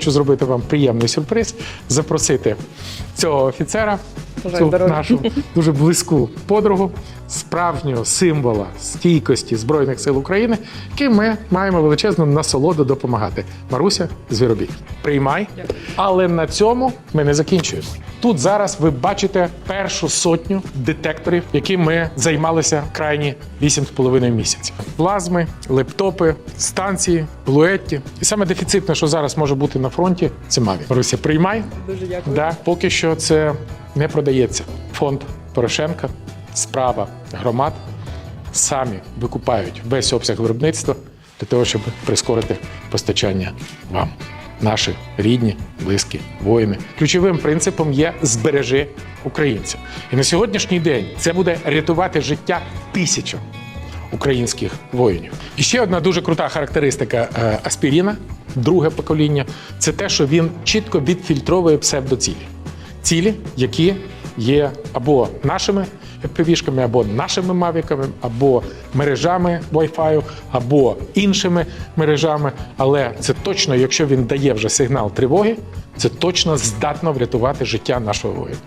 Хочу зробити вам приємний сюрприз, запросити цього офіцера, цю нашу дуже близьку подругу, справжнього символа стійкості Збройних сил України, яким ми маємо величезну насолоду допомагати. Маруся Звіробій. Приймай. Але на цьому ми не закінчуємо. Тут зараз ви бачите першу сотню детекторів, які ми займалися крайні 8,5 місяців. Плазми, лептопи, станції, блуетті. І саме дефіцитне, що зараз може бути на фронті, це Маві. Маруся, приймай. Дуже дякую. Да, поки що це не продається. Фонд Порошенка, справа громад самі викупають весь обсяг виробництва для того, щоб прискорити постачання вам. Наші рідні, близькі воїни. Ключовим принципом є збережи українця. І на сьогоднішній день це буде рятувати життя тисячам українських воїнів. І ще одна дуже крута характеристика е, аспіріна, друге покоління, це те, що він чітко відфільтровує псевдоцілі. Цілі, які є або нашими FPV-шками, або нашими мавіками, або мережами Wi-Fi, або іншими мережами. Але це точно, якщо він дає вже сигнал тривоги, це точно здатно врятувати життя нашого воїна.